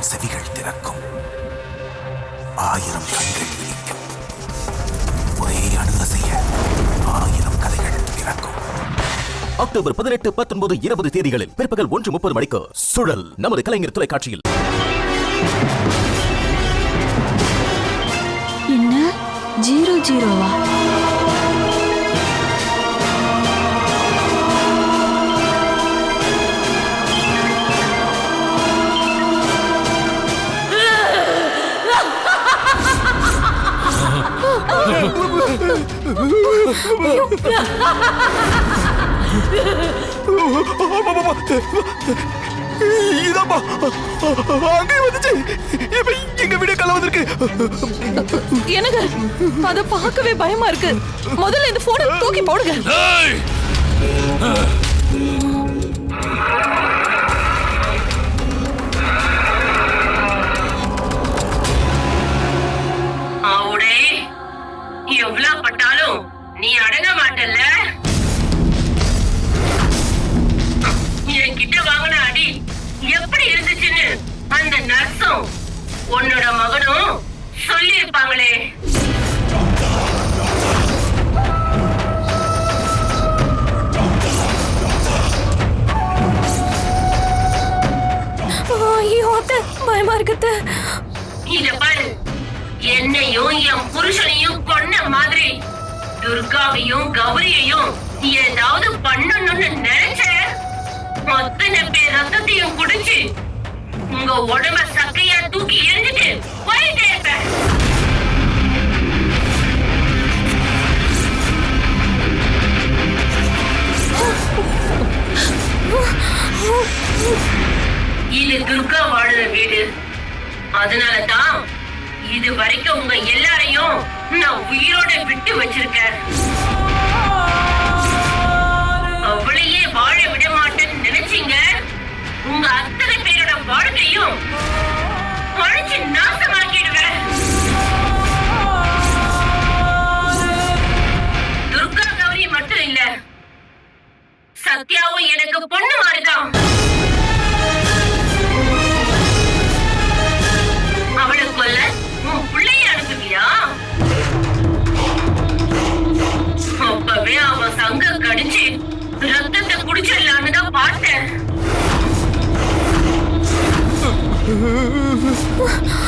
ஆயிரம் செவிகள் திறக்கும் ஆயிரம் கண்கள் விழிக்கும். ஒரே அணுகசைய ஆயிரம் கதைகள் பிறக்கும் அக்டோபர் பதினெட்டு பத்தொன்பது இருபது தேதிகளில் பிற்பகல் ஒன்று முப்பது மணிக்கு சுழல் நமது கலைஞர் தொலைக்காட்சியில். என்ன? ஜீரோ ஜீரோவா? இதப்பா அங்கே வந்துச்சு இப்ப எங்க வீடு கல்ல வந்திருக்கு எனக்கு அத பார்க்கவே பயமா இருக்கு முதல்ல இந்த போனை தூக்கி போடுங்க எவ்வளவு பட்டாலும் நீ அடங்க மாட்டல்ல? என்கிட்ட வாங்கின அடி எப்படி இருந்துச்சுன்னு அந்த நர்ஸும் உன்னோட மகனும் சொல்லி இருப்பாங்களே பயமா இருக்கு என்னையும் என் புருஷனையும் கொன்ன மாதிரி துர்காவையும் கௌரியையும் ஏதாவது பண்ணணும்னு நினைச்ச அத்தனை பேர் ரத்தத்தையும் குடிச்சு உங்க உடம்ப சக்கையா தூக்கி எரிஞ்சிட்டு போயிட்டே இருப்ப இது துர்கா வாழுற வீடு. அதனாலதான் இது வரைக்கும் உங்க எல்லாரையும் நான் உயிரோட விட்டு வச்சிருக்கேன். அவளையே வாழ விட மாட்டேன்னு நினைச்சீங்க? உங்க அத்தனை பேரோட வாழ்க்கையும் பழிச்சு நாசமாக்கிடுவேன். துர்கா கௌரி மட்டும் இல்ல சத்யாவும் எனக்கு பொண்ணு மாதிரிதான். 啊